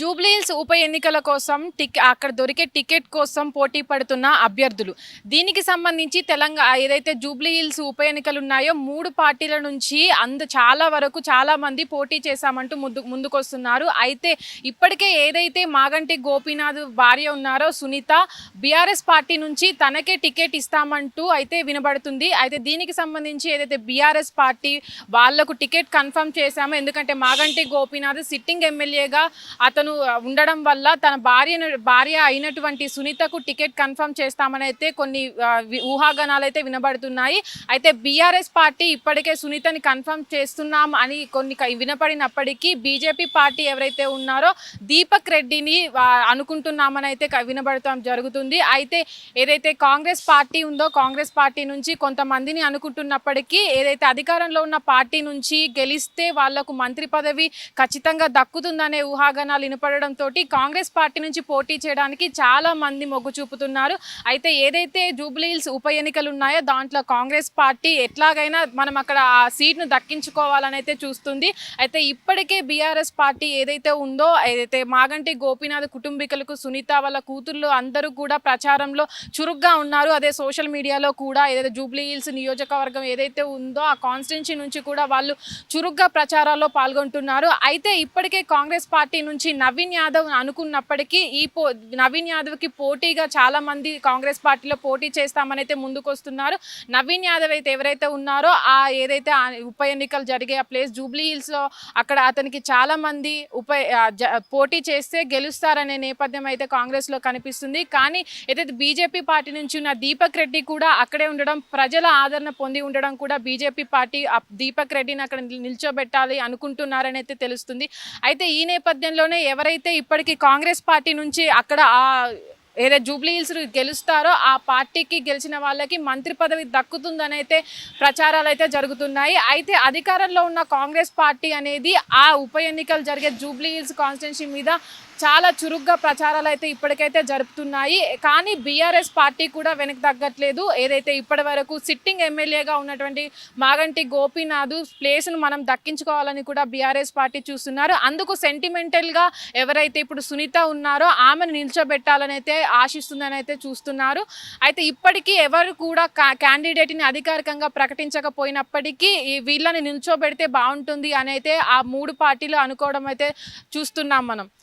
జూబ్లీహిల్స్ ఉప ఎన్నికల కోసం టిక్ అక్కడ దొరికే టికెట్ కోసం పోటీ పడుతున్న అభ్యర్థులు. దీనికి సంబంధించి తెలంగాణ ఏదైతే జూబ్లీహిల్స్ ఉప ఎన్నికలు ఉన్నాయో మూడు పార్టీల నుంచి అంద చాలా వరకు చాలా మంది పోటీ చేశామంటూ ముందు ముందుకొస్తున్నారు. అయితే ఇప్పటికే ఏదైతే మాగంటి గోపీనాథ్ భార్య ఉన్నారో సునీత బీఆర్ఎస్ పార్టీ నుంచి తనకే టికెట్ ఇస్తామంటూ అయితే వినబడుతుంది. అయితే దీనికి సంబంధించి ఏదైతే బీఆర్ఎస్ పార్టీ వాళ్ళకు టికెట్ కన్ఫర్మ్ చేశామో ఎందుకంటే మాగంటి గోపీనాథ్ సిట్టింగ్ ఎమ్మెల్యేగా అతను ఉండడం వల్ల తన భార్యను భార్య అయినటువంటి సునీతకు టికెట్ కన్ఫర్మ్ చేస్తామని అయితే కొన్ని ఆ, ఊహాగానాలు అయితే వినబడుతున్నాయి. అయితే బీఆర్ఎస్ పార్టీ ఇప్పటికే సునీతని కన్ఫర్మ్ చేస్తున్నాం అని కొన్ని వినపడినప్పటికీ బీజేపీ పార్టీ ఎవరైతే ఉన్నారో దీపక్ రెడ్డిని అనుకుంటున్నామని అయితే క- వినబడతాం జరుగుతుంది. అయితే ఏదైతే కాంగ్రెస్ పార్టీ ఉందో కాంగ్రెస్ పార్టీ నుంచి కొంతమందిని అనుకుంటున్నప్పటికీ ఏదైతే అధికారంలో ఉన్న పార్టీ నుంచి గెలిస్తే వాళ్ళకు మంత్రి పదవి ఖచ్చితంగా దక్కుతుందనే ఊహాగానాలు వినపడడంతో కాంగ్రెస్ పార్టీ నుంచి పోటీ చేయడానికి చాలా మంది మొగ్గు చూపుతున్నారు. అయితే ఏదైతే జూబ్లీహిల్స్ ఉప ఎన్నికలు ఉన్నాయో దాంట్లో కాంగ్రెస్ పార్టీ ఎట్లాగైనా మనం అక్కడ ఆ సీట్ను దక్కించుకోవాలని అయితే చూస్తుంది. అయితే ఇప్పటికే బీఆర్ఎస్ పార్టీ ఏదైతే ఉందో ఏదైతే మాగంటి గోపీనాథ్ కుటుంబీకులకు సునీత వాళ్ళ కూతుర్లు అందరూ కూడా ప్రచారంలో చురుగ్గా ఉన్నారు. అదే సోషల్ మీడియాలో కూడా ఏదైతే జూబ్లీ హిల్స్ నియోజకవర్గం ఏదైతే ఉందో ఆ కాన్స్టిట్యున్సీ నుంచి కూడా వాళ్ళు చురుగ్గా ప్రచారాల్లో పాల్గొంటున్నారు. అయితే ఇప్పటికే కాంగ్రెస్ పార్టీ నుంచి నవీన్ యాదవ్ అనుకున్నప్పటికీ ఈ పో నవీన్ యాదవ్కి పోటీగా చాలా మంది కాంగ్రెస్ పార్టీలో పోటీ చేస్తామనైతే ముందుకొస్తున్నారు. ముందుకు వస్తున్నారు నవీన్ యాదవ్ అయితే ఎవరైతే ఉన్నారో ఆ ఏదైతే ఉప ఎన్నికలు జరిగే ఆ ప్లేస్ జూబ్లీ హిల్స్లో అక్కడ అతనికి చాలా మంది ఉప జ- పోటీ చేస్తే గెలుస్తారనే నేపథ్యం అయితే కాంగ్రెస్లో కనిపిస్తుంది. కానీ ఏదైతే బీజేపీ పార్టీ నుంచి ఉన్న దీపక్ రెడ్డి కూడా అక్కడే ఉండడం ప్రజల ఆదరణ పొంది ఉండడం కూడా బీజేపీ పార్టీ దీపక్ రెడ్డిని అక్కడ నిల్చోబెట్టాలి అనుకుంటున్నారని అయితే తెలుస్తుంది. అయితే ఈ నేపథ్యంలోనే ఎవరైతే ఇప్పటికీ కాంగ్రెస్ పార్టీ నుంచి అక్కడ ఆ ఏదైతే జూబ్లీ హిల్స్ గెలుస్తారో ఆ పార్టీకి గెలిచిన వాళ్ళకి మంత్రి పదవి దక్కుతుందని అయితే ప్రచారాలు అయితే జరుగుతున్నాయి. అయితే అధికారంలో ఉన్న కాంగ్రెస్ పార్టీ అనేది ఆ ఉప ఎన్నికలు జరిగే జూబ్లీ హిల్స్ కాన్స్టిట్యున్సీ మీద చాలా చురుగ్గా ప్రచారాలు అయితే ఇప్పటికైతే జరుపుతున్నాయి. కానీ బీఆర్ఎస్ పార్టీ కూడా వెనక్కి తగ్గట్లేదు. ఏదైతే ఇప్పటి వరకు సిట్టింగ్ ఎమ్మెల్యేగా ఉన్నటువంటి మాగంటి గోపీనాథ్ ప్లేస్ను మనం దక్కించుకోవాలని కూడా బీఆర్ఎస్ పార్టీ చూస్తున్నారు. అందుకు సెంటిమెంటల్గా ఎవరైతే ఇప్పుడు సునీత ఉన్నారో ఆమెను నిల్చోబెట్టాలని అయితే ఆశిస్తుందని అయితే చూస్తున్నారు. అయితే ఇప్పటికీ ఎవరు కూడా క్యాండిడేట్ని అధికారికంగా ప్రకటించకపోయినప్పటికీ ఈ వీళ్ళని నిల్చోబెడితే బాగుంటుంది అని అయితే ఆ మూడు పార్టీలు అనుకోవడం అయితే చూస్తున్నాం మనం.